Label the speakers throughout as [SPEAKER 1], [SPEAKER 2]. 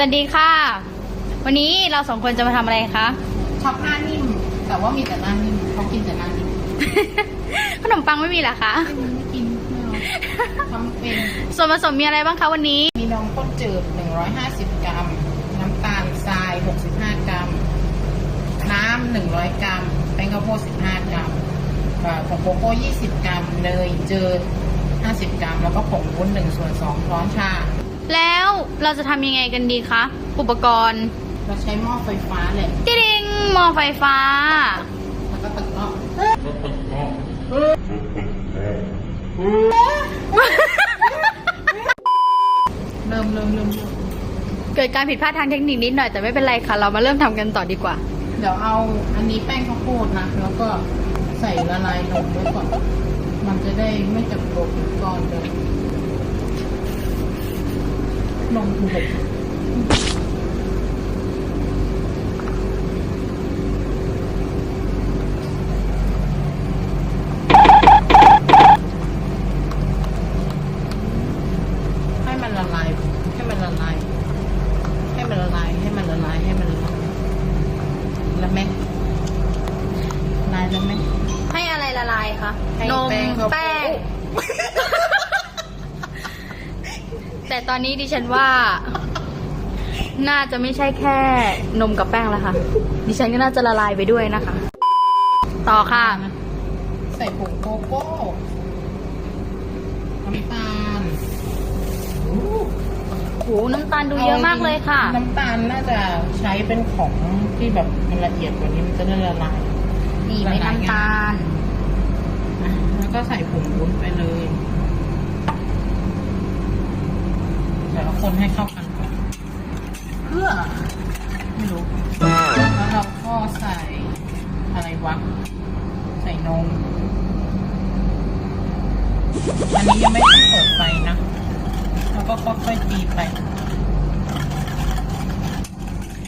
[SPEAKER 1] วัสดีค่ะ วันนี้เราสองคนจะมาทำอะไรคะ
[SPEAKER 2] ชอบหน้านิ่ม แต่ว่ามีแต่หน้านิ่มเขากินแต่หน้านิ่ม
[SPEAKER 1] ขนมปังไม่มีเหรอคะ
[SPEAKER 2] ไม่กินไม่เอาทำเป็น
[SPEAKER 1] ส่วนผสมมีอะไรบ้างคะวันนี้
[SPEAKER 2] มีนมข้นจืด 150 กรัม น้ำตาลทราย 65 กรัม น้ำ 100 กรัม แป้งข้าวโพด 15 กรัมเอ่อผงโกโก้ 20 กรัม เนยเจืด50 กรัม แล้วก็ผงวุ้น1ส่วน2ช้อนชา
[SPEAKER 1] แล้วเราจะทำยังไงกันดีคะ อุปกรณ์
[SPEAKER 2] เราใช้หม้อไฟฟ้าเลย
[SPEAKER 1] ติดิงหม้อไฟฟ้า
[SPEAKER 2] แล้วก็ตะกร้อเริ่มเริ่มเริ่มเริ่ม
[SPEAKER 1] เกิดการผิดพลาดทางเทคนิคนิดหน่อยแต่ไม่เป็นไรค่ะ เรามาเริ่มทำกันต่อดีกว่า
[SPEAKER 2] เดี๋ยวเอาอันนี้แป้งข้าวโพดนะ แล้วก็ใส่ละลายนมไว้ก่อน มันจะได้ไม่จับตัวเป็นก้อนเลย นมถูกให้มันละลาย ให้มันละลาย ให้มันละลาย ให้มันละลาย ให้มันละลายแล้วไหมลายแล้วไหม
[SPEAKER 1] ให้อะไรละลายคะ
[SPEAKER 2] ให้
[SPEAKER 1] นม
[SPEAKER 2] แป้งข้าวโพด
[SPEAKER 1] แป้ง แต่ตอนนี้ดิฉันว่า น่าจะไม่ใช่แค่นมกับแป้งแล้วค่ะ ดิฉันก็น่าจะละลายไปด้วยนะคะ ต่อค่ะ
[SPEAKER 2] ใส่ผงโกโก้น้ำตาล
[SPEAKER 1] โหน้ำตาลดูเยอะมากเลยค่ะ
[SPEAKER 2] น้ำตาลน่าจะใช้เป็นของที่แบบมันละเอียดกว่านี้มันจะได้ละลาย
[SPEAKER 1] นี่ไม่น้ำตาล
[SPEAKER 2] นะแล้วก็ใส่ผงวุ้นไปเลย เดี๋ยวเราคนให้เข้ากันก่อนเพื่อไม่รู้แล้วเราก็ใส่อะไรวะใส่นมอันนี้ยังไม่ต้องเปิดไฟนะแล้วก็ค่อยๆตีไป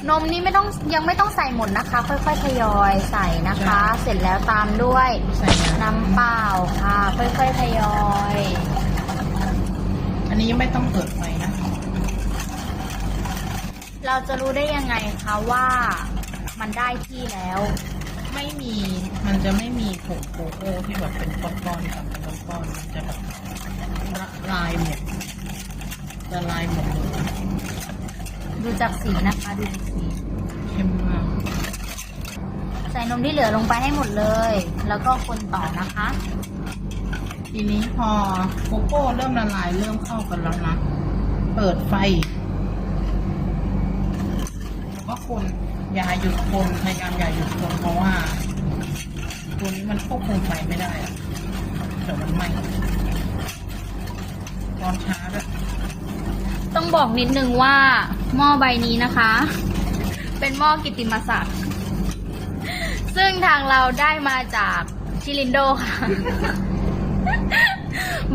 [SPEAKER 1] นมนี่ไม่ต้องยังไม่ต้องใส่หมดนะคะ ค่อยๆทยอยใส่นะคะ เสร็จแล้วตามด้วย
[SPEAKER 2] ใส่น้
[SPEAKER 1] น้ำเปล่าค่ะ ค่อยๆทยอยำ
[SPEAKER 2] อันนี้ยังไม่ต้องเปิดไฟนะ
[SPEAKER 1] เราจะรู้ได้ยังไงคะว่ามันได้ที่แล้ว
[SPEAKER 2] ไม่มีมันจะไม่มีผงโกโก้ที่แบบเป็นก้อนๆกับเป็นก้อนๆมันจะแบบละลายหมดละลายหมดเลย
[SPEAKER 1] ดูจากสีนะคะดูจากสี
[SPEAKER 2] เข้มมาก
[SPEAKER 1] ใส่นมที่เหลือลงไปให้หมดเลย แล้วก็คนต่อนะคะ
[SPEAKER 2] ทีนี้พอโกโก้เริ่มละลายเริ่มเข้ากันแล้วนะเปิดไฟแล้ วก็คนอย่าหยุดคนพยายามอย่าหยุดคนเพราะว่า ตัวนี้มันควบคุมไฟไม่ได้อะเดี๋ยวมันไหม้ร้อนช้าด้วย
[SPEAKER 1] ต้องบอกนิดนึงว่าหม้อใบนี้นะคะ เป็นหม้อกิตติมศักดิ์ซึ่งทางเราได้มาจากชิลินโดค่ะ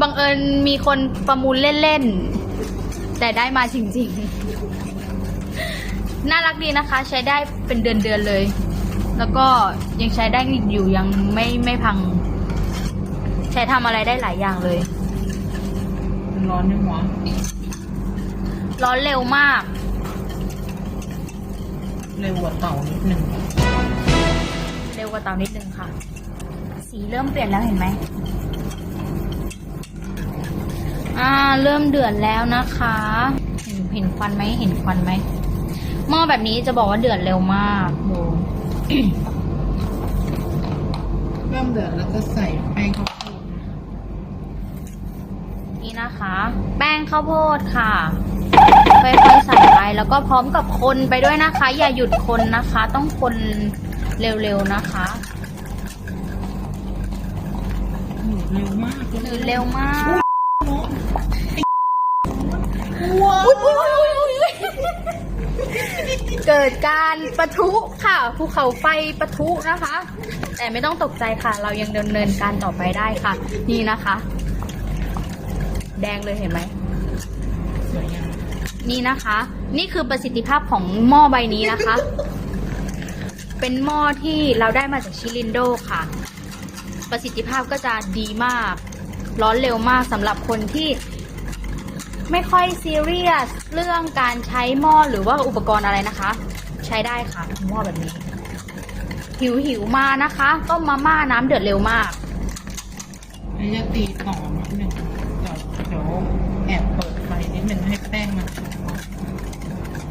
[SPEAKER 1] บังเอิญมีคนประมูลเล่น ๆ แต่ได้มาจริง ๆ น่ารักดีนะคะ ใช้ได้เป็นเดือนๆเลย แล้วก็ยังใช้ได้อยู่ยังไม่ไม่พัง ใช้ทำอะไรได้หลายอย่างเลย
[SPEAKER 2] มันร้อนในหัว
[SPEAKER 1] ร้อนเร็วมาก
[SPEAKER 2] เร็วกว่าเต่านิดหนึ่ง
[SPEAKER 1] เร็วกว่าเตานิดนึงค่ะ สีเริ่มเปลี่ยนแล้วเห็นไหม อ่า เริ่มเดือดแล้วนะคะ เห็นเห็นควันไหมเห็นควันไหม หม้อแบบนี้จะบอกว่าเดือดเร็วมากดู
[SPEAKER 2] เริ่มเดือดแล้วก็ใส่แป้งข้าวโพด
[SPEAKER 1] นี่นะคะ แป้งข้าวโพดค่ะค่อยๆใส่ไปแล้วก็พร้อมกับคนไปด้วยนะคะ อย่าหยุดคนนะคะ ต้องคนเร็วๆนะคะ
[SPEAKER 2] หนูเร็วมาก
[SPEAKER 1] หนืดเร็วมาก
[SPEAKER 2] ว้าว
[SPEAKER 1] เกิดการประทุค่ะภูเขาไฟประทุนะคะ แต่ไม่ต้องตกใจค่ะ เรายังดำเนินการต่อไปได้ค่ะ นี่นะคะ แดงเลยเห็นไหม
[SPEAKER 2] สวยงาม
[SPEAKER 1] นี่นะคะ นี่คือประสิทธิภาพของหม้อใบนี้นะคะ เป็นหม้อที่เราได้มาจากชิลินโดค่ะ ประสิทธิภาพก็จะดีมาก ร้อนเร็วมากสำหรับคนที่ ไม่ค่อยซีเรียสเรื่องการใช้หม้อหรือว่าอุปกรณ์อะไรนะคะ ใช้ได้ค่ะหม้อแบบนี้ หิวหิวมานะคะต้มมาม่าน้ำเดือดเร็วมาก
[SPEAKER 2] อันนี้จะตีต่อนิดนึงเดี๋ยวเดี๋ยวแอบเปิดไฟนิดนึงให้แป้งมันสุกก่อน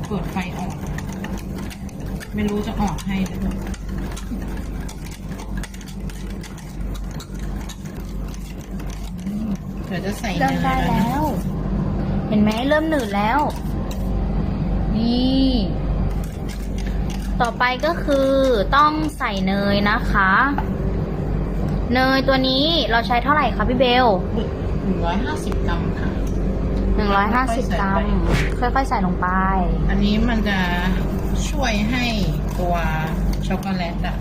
[SPEAKER 2] เปิดไฟอ่อนไม่รู้จะอ่อนให้หรือเปล่าอืมเดี๋ยวจะใส่
[SPEAKER 1] เริ่ม
[SPEAKER 2] เน
[SPEAKER 1] ได้
[SPEAKER 2] ย
[SPEAKER 1] แล้ว เห็นไหมเริ่มหนืดแล้ว นี่ ต่อไปก็คือต้องใส่เนยนะคะ เนยตัวนี้เราใช้เท่าไหร่คะพี่เบล
[SPEAKER 2] หนึ่งร้อยห้าสิบกรัมค่ะ
[SPEAKER 1] หนึ่งร้อยห้าสิบกรัมค่อยๆใส่ลงไป
[SPEAKER 2] อันนี้มันจะช่วยให้ตัวช็อกโกแลตอะ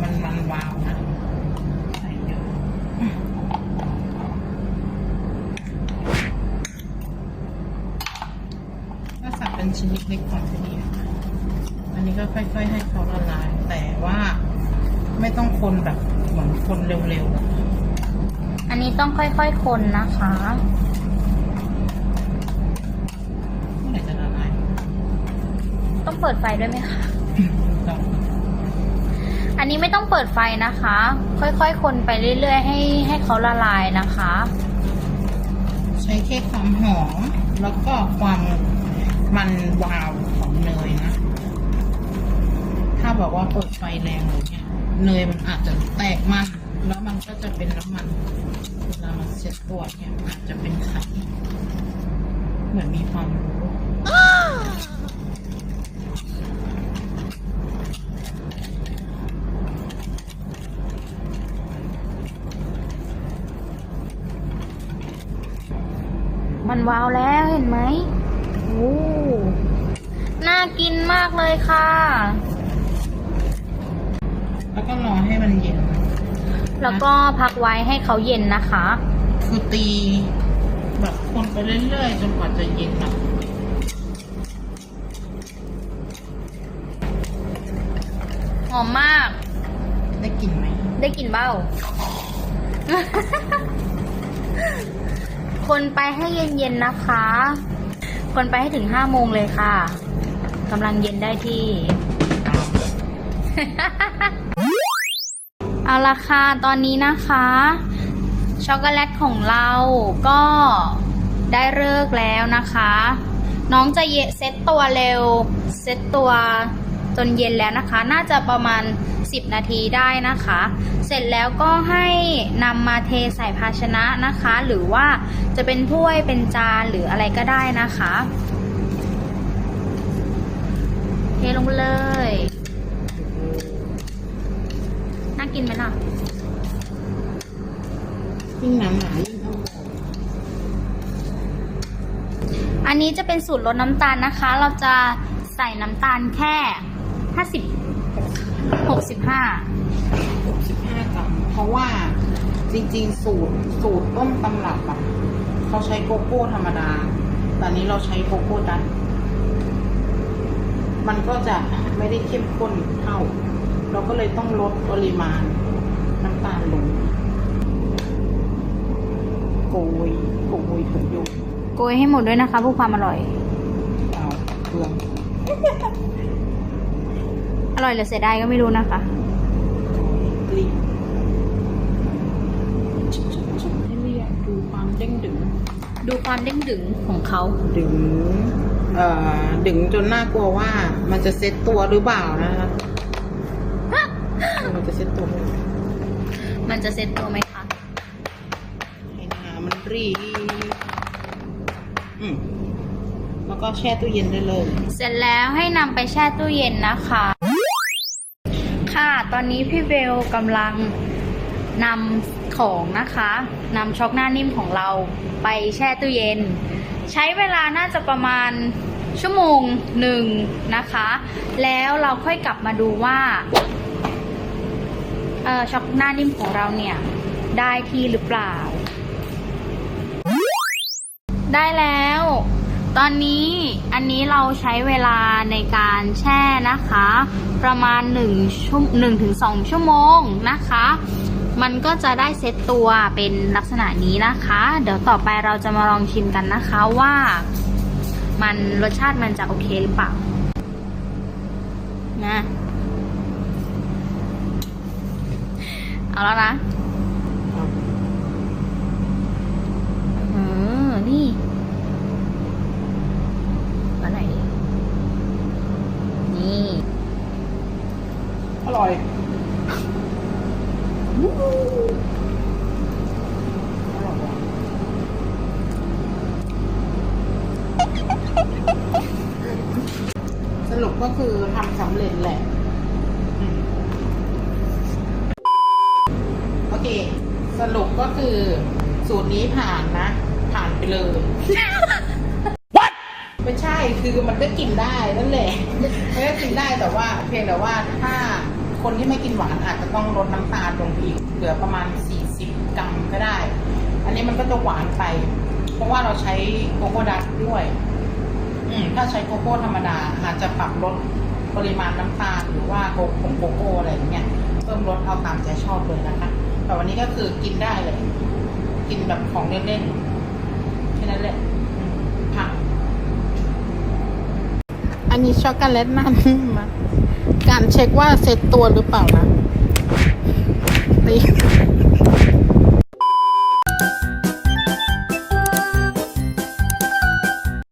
[SPEAKER 2] มันมันวาวนะใส่เยอะก็สับ เป็นชิ้นเล็กๆก่อนก็ดีค่ะอันนี้ก็ค่อย ๆ ให้เขาละลาย แต่ว่าไม่ต้องคนแบบเหมือนคนเร็วๆอะ
[SPEAKER 1] อันนี้ต้องค่อยๆ คนนะคะ
[SPEAKER 2] เมื่อไหร่จะละลาย
[SPEAKER 1] ต้องเปิดไฟด้วยไหมคะ
[SPEAKER 2] ต้อง
[SPEAKER 1] อันนี้ไม่ต้องเปิดไฟนะคะ ค่อยๆ คนไปเรื่อยๆ ให้ให้เขาละลายนะคะ
[SPEAKER 2] ใช้แค่ความหอมแล้วก็ความ มันวาวของเนยนะ ถ้าบอกว่าเปิดไฟแรงเลยเนี่ยเนยมันอาจจะแตกมันแล้วมันก็จะเป็นน้ำมัน เวลามันเสร็จตัวเนี่ยอาจจะเป็นไข่เหมือนมีความรู้
[SPEAKER 1] มันวาวแล้วเห็นไหม น่ากินมากเลยค่ะ
[SPEAKER 2] แล้วก็รอให้มันเย็น
[SPEAKER 1] แล้วก็พักไว้ให้เขาเย็นนะคะ
[SPEAKER 2] คือตี แบบคนไปเรื่อยๆจนกว่าจะเย็นอะ
[SPEAKER 1] หอมมาก
[SPEAKER 2] ได้กลิ่นไหม
[SPEAKER 1] ได้กลิ่นเบ้า คนไปให้เย็นๆนะคะ คนไปให้ถึงห้าโมงเลยค่ะกำลังเย็นได้ที่ เอาละค่ะ ตอนนี้นะคะ ช็อกโกแลตของเราก็ได้เลิกแล้วนะคะ น้องจะเยเซตตัวเร็ว เซตตัว จนเย็นแล้วนะคะ น่าจะประมาณ 10 นาทีได้นะคะ เสร็จแล้วก็ให้นำมาเทใส่ภาชนะนะคะ หรือว่าจะเป็นถ้วยเป็นจานหรืออะไรก็ได้นะคะ เทลงไปเลย น่ากินไหมล่ะ
[SPEAKER 2] ยิ่งน้ำหนายิ่งอร่อย
[SPEAKER 1] อันนี้จะเป็นสูตรลดน้ำตาลนะคะ เราจะใส่น้ำตาลแค่ 50 65
[SPEAKER 2] หกสิบห้ากรัมเพราะว่าจริงๆ สูตรสูตรต้มตำรับอะเขาใช้โกโก้ธรรมดา แต่อันนี้เราใช้โกโก้ดันมันก็จะไม่ได้เข้มข้นเท่า เราก็เลยต้องลดปริมาณน้ำตาลลงโกยโกยถุงโยน
[SPEAKER 1] โกยให้หมดด้วยนะคะเพื่อความอร่อย
[SPEAKER 2] เอาเครื่อง
[SPEAKER 1] อร่อยหรือเสียดายก็ไม่รู้นะคะ
[SPEAKER 2] รีบให้เรียกดูความเด้งดึง
[SPEAKER 1] ดูความเด้งดึงของเขา
[SPEAKER 2] ดึงเอ่อดึงจนน่ากลัวว่ามันจะเซ็ตตัวหรือเปล่านะคะมันจะเซ็ตตัวไหม
[SPEAKER 1] มันจะเซ็ตตัวไหมคะ
[SPEAKER 2] ให้หนามันรีบอืมแล้วก็แช่ตู้เย็นได้เลย
[SPEAKER 1] เสร็จแล้วให้นำไปแช่ตู้เย็นนะคะ ค่ะ ตอนนี้พี่เบลกำลังนำของนะคะนำช็อกหน้านิ่มของเราไปแช่ตู้เย็น ใช้เวลาน่าจะประมาณชั่วโมงหนึ่งนะคะ แล้วเราค่อยกลับมาดูว่าช็อกหน้านิ่มของเราเนี่ย ได้ที่หรือเปล่า ได้แล้ว ตอนนี้อันนี้เราใช้เวลาในการแช่นะคะ ประมาณ1ชั่วหนึ่งถึงสองชั่วโมงนะคะ มันก็จะได้เซตตัวเป็นลักษณะนี้นะคะ เดี๋ยวต่อไปเราจะมาลองชิมกันนะคะว่า มันรสชาติมันจะโอเคหรือเปล่านะ เอาแล้วนะเออนี่อันไหนดีนี่
[SPEAKER 2] อร่อยสรุป ก็คือทำสำเร็จแหละอืมโอเค สรุปก็คือ สูตรนี้ผ่านนะ ผ่านไปเลยไม่ใช่คือมันก็กินได้นั่นแหละมันก็กินได้แต่ว่า เพียงแต่ว่าถ้าคนที่ไม่กินหวานอาจจะต้องลดน้ำตาลลงไปอีกเหลือประมาณ 40 กรัมก็ได้ อันนี้มันก็จะหวานไป เพราะว่าเราใช้โกโก้ดัตด้วย อืมถ้าใช้โกโก้ธรรมดาอาจจะปรับลดปริมาณน้ำตาลหรือว่าโกผงโกโก้อะไรอย่างเงี้ยเพิ่มลดเอาตามใจชอบเลยนะคะ แต่วันนี้ก็คือกินได้เลย กินแบบของเล่นๆแค่นั้นแหละอืมค่ะอันนี้ช็อกโกแลตน้ำมาการเช็คว่าเซ็ตตัวหรือเปล่านะตี